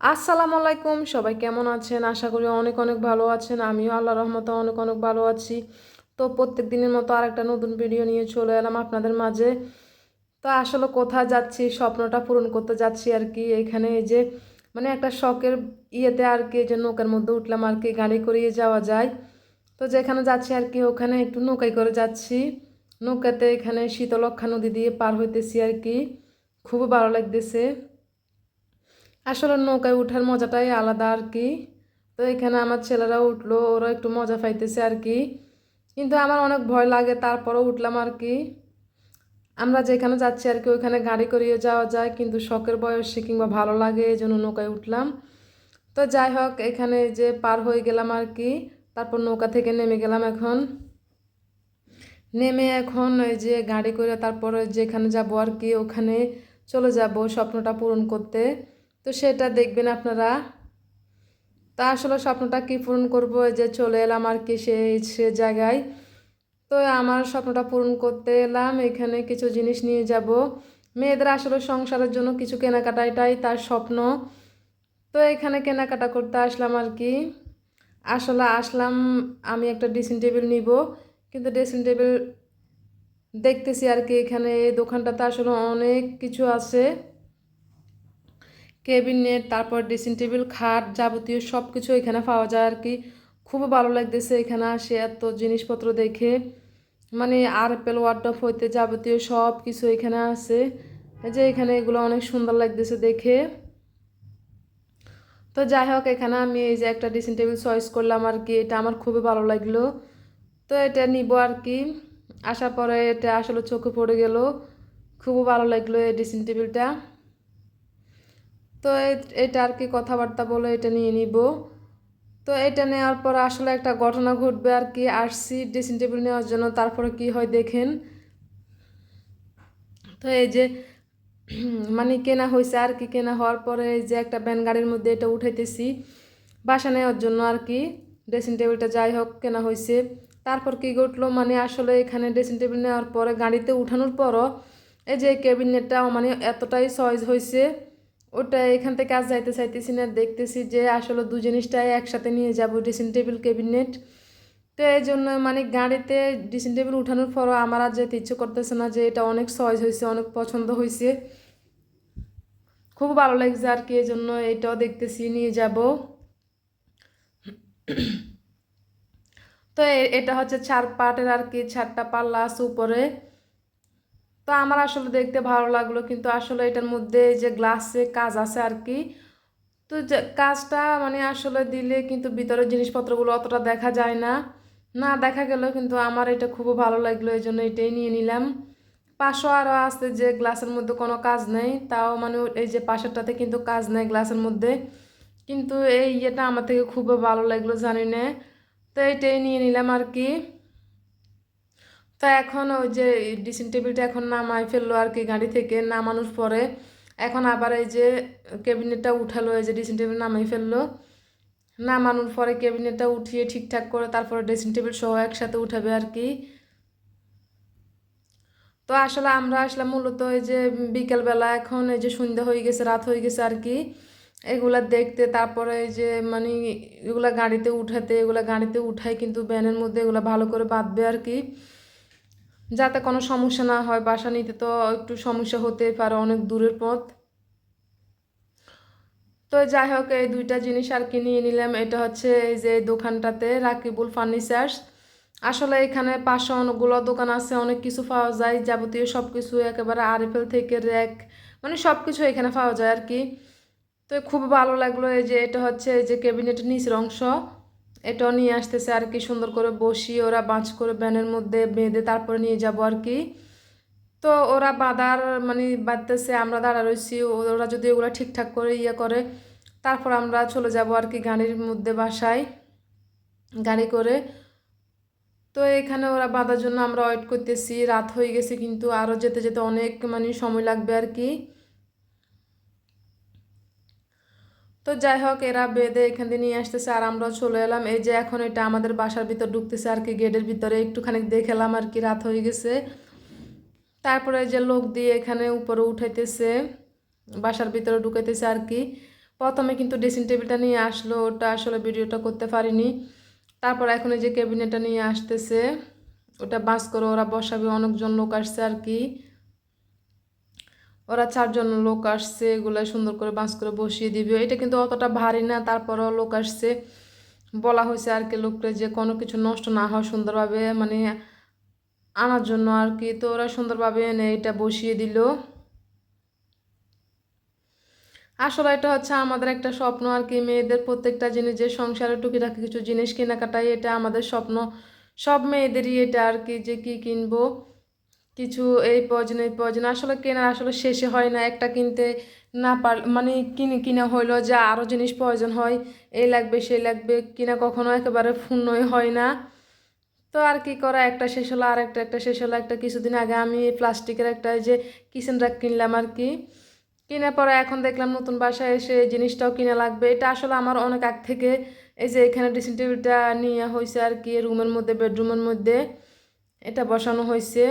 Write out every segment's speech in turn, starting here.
আসসালামু আলাইকুম, সবাই কেমন আছেন? আশা করি অনেক অনেক ভালো আছেন। আমিও আল্লাহ রহমতে অনেক অনেক ভালো আছি। তো প্রত্যেক দিনের মতো আরেকটা নতুন ভিডিও নিয়ে চলে এলাম আপনাদের মাঝে। তো আসলে কোথায় যাচ্ছি, স্বপ্নটা পূরণ করতে যাচ্ছি আর কি। এখানে এই যে মানে একটা শখের ইয়েতে আর কি যে নৌকার মধ্যে উঠলাম আর কি, গাড়ি করিয়ে যাওয়া যায়। তো যেখানে যাচ্ছি আর কি, ওখানে একটু নৌকায় করে যাচ্ছি। নৌকাতে এখানে শীতলক্ষা নদী দিয়ে পার হইতেছি আর কি। খুব ভালো লাগতেছে। আসলে নৌকায় ওঠার মজাটাই আলাদা আর কি। তো এখানে আমার ছেলেরা উঠল, ওরা একটু মজা পাইতেছে আর কি। কিন্তু আমার অনেক ভয় লাগে, তারপরও উঠলাম আর কি। আমরা যেখানে যাচ্ছি আর কি, ওইখানে গাড়ি করিয়ে যাওয়া যায়, কিন্তু শখের বয়সে কিংবা ভালো লাগে এই জন্য নৌকায় উঠলাম। তো যাই হোক, এখানে যে পার হয়ে গেলাম আর কি, তারপর নৌকা থেকে নেমে গেলাম এখন। নেমে এখন ওই যে গাড়ি করে তারপরে যেখানে যাব আর কি, ওখানে চলে যাব স্বপ্নটা পূরণ করতে। তো সেটা দেখবেন আপনারা। তা আসলে স্বপ্নটা কি পূরণ করব? যে চলে এলাম আর কি সেই সে জায়গায়। তো আমার স্বপ্নটা পূরণ করতে এলাম, এখানে কিছু জিনিস নিয়ে যাব। মেয়েদের আসলে সংসারের জন্য কিছু কেনাকাটা এটাই তার স্বপ্ন। তো এখানে কেনাকাটা করতে আসলাম আর কি। আসলে আসলাম, আমি একটা ড্রেসিং টেবিল নিব। কিন্তু ড্রেসিং টেবিল দেখতেছি আর কি, এখানে দোকানটাতে আসলে অনেক কিছু আছে। কেবিনেট তারপর ড্রেসিং টেবিল, খাট যাবতীয় সব কিছু এখানে পাওয়া যায় আর কি। খুব ভালো লাগতেছে এখানে আসে এত জিনিসপত্র দেখে। মানে আর পেল ওয়ার্ডফ হইতে যাবতীয় সব কিছু এখানে আছে। যে এখানে এগুলো অনেক সুন্দর লাগতেছে দেখে। তো যাই হোক, এখানে আমি এই যে একটা ড্রেসিং টেবিল চয়েস করলাম আর কি, এটা আমার খুবই ভালো লাগল। তো এটা নিব আর কি। আসার পরে এটা আসলে চোখে পড়ে গেল। খুবই ভালো লাগল এই ড্রেসিং টেবিলটা। তো এটা আর কি কথাবার্তা বলে, এটা নিয়ে নিব। তো এটা নেওয়ার পর আসলে একটা ঘটনা ঘটবে আর কি আসছি ড্রেসিং টেবিল নেওয়ার জন্য, তারপরে কি হয় দেখেন। তো এই যে মানে কেনা হয়েছে আর কি, কেনা হওয়ার পরে এই যে একটা ব্যান গাড়ির মধ্যে এটা উঠাইতেছি, বাসা নেওয়ার জন্য আর কি ড্রেসিং টেবিলটা যাই হোক, কেনা হয়েছে। তারপর কি ঘটলো মানে আসলে এখানে ড্রেসিং টেবিল নেওয়ার পরে গাড়িতে উঠানোর পরও এই যে ক্যাবিনেটটা মানে এতটাই সয়েজ হয়েছে ওটা এখান থেকে আজ যাইতে চাইতেছি না, দেখতেছি যে আসলে দু জিনিসটাই একসাথে নিয়ে যাব ড্রেসিং টেবিল ক্যাবিনেট তো এই জন্য মানে গাড়িতে ড্রেসিং টেবিল উঠানোর পরও আমার আর যেতে ইচ্ছে করতেছে না যে এটা অনেক সহজ হয়েছে অনেক পছন্দ হয়েছে খুব ভালো লাগছে আর কি, এই জন্য এটাও দেখতেছি, নিয়ে যাব। তো এটা হচ্ছে চার পাটের আর কি চারটা পাল্লা আছে উপরে। তো আমার আসলে দেখতে ভালো লাগল, কিন্তু আসলে এটার মধ্যে যে গ্লাসে কাজ আছে আর কি তো কাজটা মানে আসলে দিলে কিন্তু ভিতরের জিনিসপত্রগুলো অতটা দেখা যায় না। না দেখা গেলেও কিন্তু আমার এটা খুব ভালো লাগল এই জন্য এটাই নিয়ে নিলাম। পাশও আরও আছে যে গ্লাসের মধ্যে কোনো কাজ নেই, তাও মানে এই যে পাশেরটাতে কিন্তু কাজ নেই গ্লাসের মধ্যে। কিন্তু এই ইয়েটা আমার থেকে খুব ভালো লাগল, জানি না। তো এইটাই নিয়ে নিলাম আর কি তো এখন ওই যে ড্রেসিং টেবিলটা এখন নামাই ফেলল আর কি গাড়ি থেকে, নামানোর পরে এখন আবার এই যে ক্যাবিনেটটা উঠালো, এই যে ড্রেসিং টেবিল নামাই ফেলল। নামানোর পরে ক্যাবিনেটটা উঠিয়ে ঠিকঠাক করে তারপরে ড্রেসিং টেবিল সহ একসাথে উঠাবে আর কি। তো আসলে আমরা আসলে মূলত এই যে বিকেলবেলা এখন এই যে সন্ধ্যা হয়ে গেছে, রাত হয়ে গেছে আর কি। এগুলা দেখতে, তারপরে এই যে মানে এগুলা গাড়িতে উঠাতে, এগুলা গাড়িতে উঠাই কিন্তু ব্যানের মধ্যে এগুলো ভালো করে বাঁধবে আর কি। যাতে কোনো সমস্যা না হয়, বাসা নিতে তো একটু সমস্যা হতে পারে, অনেক দূরের পথ। তো যাই হোক, এই দুইটা জিনিস আর কি নিয়ে নিলাম। এটা হচ্ছে এই যে দোকানটাতে রাকিবুল ফার্নিচার্স। আসলে এখানে পাশে অনেকগুলো দোকান আছে, অনেক কিছু পাওয়া যায়। যাবতীয় সব কিছু একেবারে আরএফএল থেকে র্যাক মানে সব কিছু এখানে পাওয়া যায় আর কি। তো খুব ভালো লাগল এই যে, এটা হচ্ছে এই যে ক্যাবিনেটের নিচের অংশ। এটাও নিয়ে আসতেছে আর কি, সুন্দর করে বসি ওরা বাঁচ করে ব্যানের মধ্যে বেঁধে তারপরে নিয়ে যাব আর কি। তো ওরা বাঁধার মানে বাঁধতেছে, আমরা দাঁড়া রয়েছি ওরা যদি ওগুলো ঠিকঠাক করে ইয়ে করে, তারপর আমরা চলে যাব আর কি গাড়ির মধ্যে বাসায়, গাড়ি করে। তো এখানে ওরা বাঁধার জন্য আমরা ওয়েট করতেছি, রাত হয়ে গেছে কিন্তু আরও যেতে যেতে অনেক মানে সময় লাগবে আর কি। তো যাই হোক, এরা বেঁধে এখান দিয়ে নিয়ে আসতেছে আর আমরাও চলে এলাম। এই যে এখন এটা আমাদের বাসার ভিতর ঢুকতেছে আর কি, গেটের ভিতরে একটুখানি দেখেলাম আর কি, রাত হয়ে গেছে। তারপরে যে লোক দিয়ে এখানে উপরে উঠাইতেছে, বাসার ভিতরে ঢুকাইতেছে আর কি। প্রথমে কিন্তু ড্রেসিং টেবিলটা নিয়ে আসলো, ওটা আসলে ভিডিওটা করতে পারিনি। তারপর এখন এই যে ক্যাবিনেটটা নিয়ে আসতেছে, ওটা বাস করে ওরা বসাবে, অনেকজন লোক আসছে আর কি। ওরা চারজন লোক আসছে, এগুলো সুন্দর করে বাস করে বসিয়ে দিবে। এটা কিন্তু অতটা ভারী না, তারপরও লোক আসছে। বলা হয়েছে আর কি লোকটা যে কোনো কিছু নষ্ট না হয় সুন্দরভাবে মানে আনার জন্য আর কি। তো ওরা সুন্দরভাবে এনে এটা বসিয়ে দিল। আসলে এটা হচ্ছে আমাদের একটা স্বপ্ন আর কি। মেয়েদের প্রত্যেকটা জিনিস যে সংসারে টুকিটাকি কিছু জিনিস কেনাকাটাই এটা আমাদের স্বপ্ন। সব মেয়েদেরই এটা আর কি যে কি কিনবো। কিছু এই প্রয়োজন এই প্রয়োজন। আসলে কেনার আসলে শেষে হয় না, একটা কিনতে না পার মানে কিনে, কিনা হইল যে আরও জিনিস প্রয়োজন হয় এই লাগবে সেই লাগবে, কিনা কখনো একেবারে পূর্ণই হয় না। তো আর কি করা, একটা শেষ হলো, আর একটা একটা শেষ হলো, একটা কিছুদিন আগে আমি প্লাস্টিকের একটা যে কিচেন কিনলাম আর কি। কিনে পরে এখন দেখলাম নতুন বাসায় এসে জিনিসটাও কিনে লাগবে। এটা আসলে আমার অনেক আগ থেকে এই যে এখানে ড্রেসিং টেবিলটা নিয়ে হয়েছে আর কি রুমের মধ্যে বেডরুমের মধ্যে, এটা বসানো হয়েছে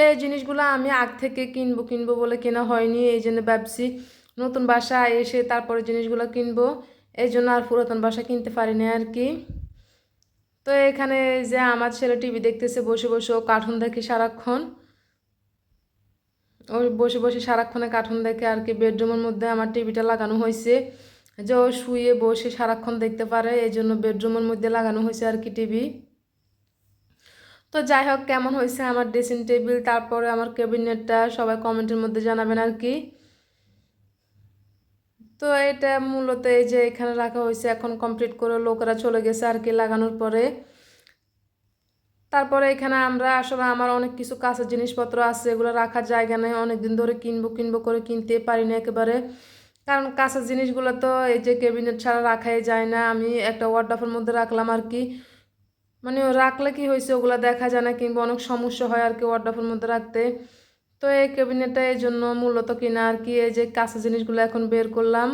তো এই জিনিসগুলো আমি আগ থেকে কিনবো কিনবো বলে কেনা হয়নি, এই জন্য ভাবছি নতুন বাসা এসে তারপরে জিনিসগুলো কিনবো। এই জন্য আর পুরাতন বাসা কিনতে পারি পারিনি আর কি। তো এখানে যে আমার ছেলে টিভি দেখতেছে, বসে বসে ও কার্টুন দেখে সারাক্ষণ। ওই বসে বসে সারাক্ষণে কার্টুন দেখে আর কি বেডরুমের মধ্যে আমার টিভিটা লাগানো হয়েছে। যে ও শুয়ে বসে সারাক্ষণ দেখতে পারে, এই জন্য বেডরুমের মধ্যে লাগানো হয়েছে আর কি টিভি। তো যাই হোক, কেমন হয়েছে আমার ড্রেসিং টেবিল তারপরে আমার ক্যাবিনেটটা সবাই কমেন্টের মধ্যে জানাবেন আর কি। তো এটা মূলত এই যে এখানে রাখা হয়েছে, এখন কমপ্লিট করে লোকেরা চলে গেছে আর কি লাগানোর পরে। তারপরে এখানে আমরা আসলে আমার অনেক কিছু কাঁচের জিনিসপত্র আছে, এগুলো রাখার জায়গা নেই, অনেকদিন ধরে কিনবো কিনবো করে কিনতে পারি না একেবারে। কারণ কাঁচের জিনিসগুলো তো এই যে ক্যাবিনেট ছাড়া রাখাই যায় না, আমি একটা ওয়ার্ডাফের মধ্যে রাখলাম আর কি। মানে রাখলে কি হয়েছে? ওগুলো দেখা যায় না কিংবা অনেক সমস্যা হয় আর কি ওয়ার্ডাফের মধ্যে রাখতে। তো এই ক্যাবিনেটটা এই জন্য মূলত কিনা আর কি এই যে কাঁচের জিনিসগুলো এখন বের করলাম।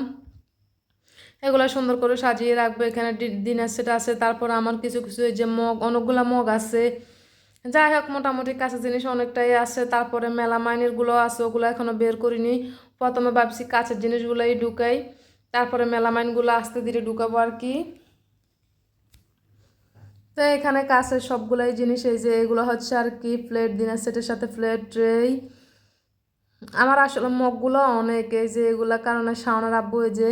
এগুলো সুন্দর করে সাজিয়ে রাখব। এখানে ডিনার সেট আছে তারপর আমার কিছু কিছু এই যে মগ, অনেকগুলো মগ আছে। যাই হোক, মোটামুটি কাঁচা জিনিস অনেকটাই আছে। তারপরে মেলা মাইনেরগুলো আছে, ওগুলো এখনও বের করিনি। প্রথমে ভাবছি কাঁচের জিনিসগুলোই ঢুকাই। তারপরে মেলামাইনগুলো আস্তে ধীরে ঢুকাবো আর কি। তো এখানে কাছের সবগুলাই জিনিস, এই যে এগুলো হচ্ছে আর কি প্লেট ডিনার সেটের সাথে প্লেট ট্রেই আমার আসলে মগগুলো অনেক, এই যে এগুলা কারণে শাওনার আব্বু এই যে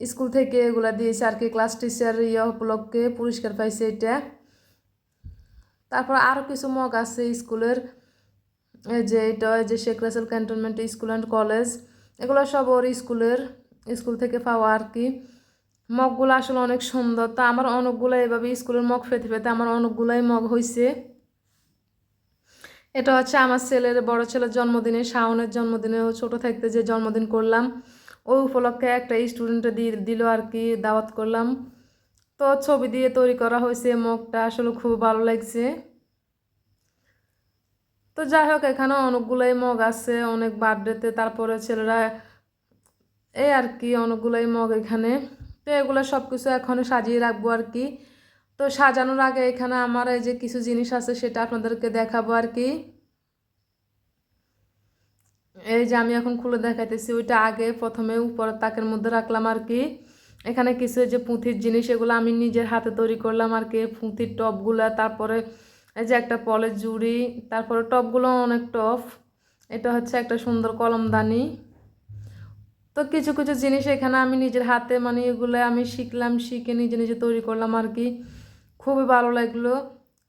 স্কুল থেকে এগুলা দিয়েছে আর কি ক্লাস টিচার ইয়ে উপলক্ষে পুরস্কার পাইছে এটা। তারপর আরও কিছু মগ আছে স্কুলের, এই যে এটা যে Sheikh Russel cantonment school and college এগুলো সব ওর স্কুলের, স্কুল থেকে পাওয়া আর কি। মগগুলো আসলে অনেক সুন্দর। তা আমার অনেকগুলো এভাবে স্কুলের মগ ফেতে ফেতে আমার অনেকগুলোই মগ হয়েছে এটা হচ্ছে আমার ছেলের বড় ছেলের জন্মদিনে, শাওনের জন্মদিনে ছোটো থাকতে যে জন্মদিন করলাম ওই উপলক্ষে একটা স্টুডেন্টে দিয়ে দিল আর কি, দাওয়াত করলাম। তো ছবি দিয়ে তৈরি করা হয়েছে মগটা, আসলে খুব ভালো লাগছে। তো যাই হোক, এখানে অনেকগুলোই মগ আছে, অনেক বার্থডেতে তারপরে ছেলেরা, এই আর কি, অনেকগুলোই মগ এখানে। তো এগুলো সব কিছু এখন সাজিয়ে রাখব আর কি। তো সাজানোর আগে এখানে আমার এই যে কিছু জিনিস আছে সেটা আপনাদেরকে দেখাবো আর কি। এই যে আমি এখন খুলে দেখাইতেছি, ওইটা আগে প্রথমে উপর তাকের মধ্যে রাখলাম আর কি। এখানে কিছু যে পুঁথির জিনিস, এগুলো আমি নিজের হাতে তৈরি করলাম আর কি। পুঁথির টপগুলো, তারপরে এই যে একটা পলের জুড়ি, তারপরে টপগুলো অনেক টপ এটা হচ্ছে একটা সুন্দর কলমদানি। তো কিছু কিছু জিনিস এখানে আমি নিজের হাতে মানে এগুলো আমি শিখলাম, শিখে নিজে নিজে তৈরি করলাম আর কি। খুবই ভালো লাগল।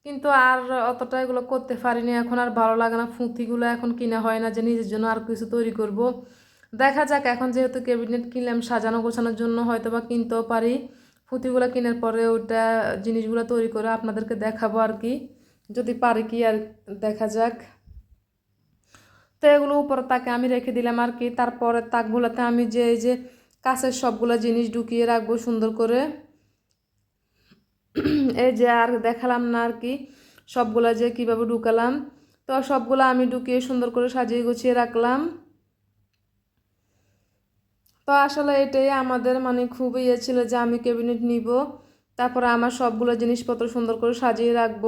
কিন্তু আর অতটা এগুলো করতে পারিনি। এখন আর ভালো লাগে না। ফুঁতিগুলো এখন কিনা হয় না যে নিজের জন্য আর কিছু তৈরি করব। দেখা যাক, এখন যেহেতু ক্যাবিনেট কিনলাম, সাজানো গোছানোর জন্য হয়তো বা কিনতেও পারি। ফুতিগুলো কেনার পরে ওটা জিনিসগুলো তৈরি করে আপনাদেরকে দেখাবো আর কি। যদি পারি কি আর দেখা যাক। তো এগুলো উপরে তাকে আমি রেখে দিলাম আর কি। তারপরে তাকগুলোতে আমি যে, এই যে কাছের সবগুলো জিনিস ঢুকিয়ে রাখব সুন্দর করে। এই যে আর দেখালাম না আর কি সবগুলো যে কীভাবে ঢুকালাম। তো সবগুলো আমি ঢুকিয়ে সুন্দর করে সাজিয়ে গুছিয়ে রাখলাম। তো আসলে এটাই আমাদের মানে খুব ইয়ে ছিল যে আমি ক্যাবিনেট নিব, তারপরে আমার সবগুলো জিনিসপত্র সুন্দর করে সাজিয়ে রাখব।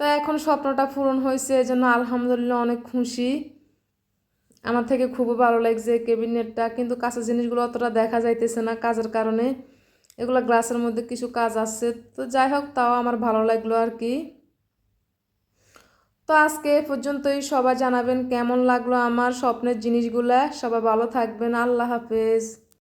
তো এখন স্বপ্নটা পূরণ হয়েছে এই জন্য আলহামদুলিল্লাহ অনেক খুশি। আমার থেকে খুবই ভালো লাগছে কেবিনেটটা কিন্তু কাঁচা জিনিসগুলো অতটা দেখা যাইতেছে না কাজের কারণে। এগুলো গ্লাসের মধ্যে কিছু কাজ আছে, তো যাই হোক, তাও আমার ভালো লাগল আর কি। তো আজকে এ পর্যন্তই, সবাই জানাবেন কেমন লাগল আমার স্বপ্নের জিনিসগুলা। সবাই ভালো থাকবেন, আল্লাহ হাফেজ।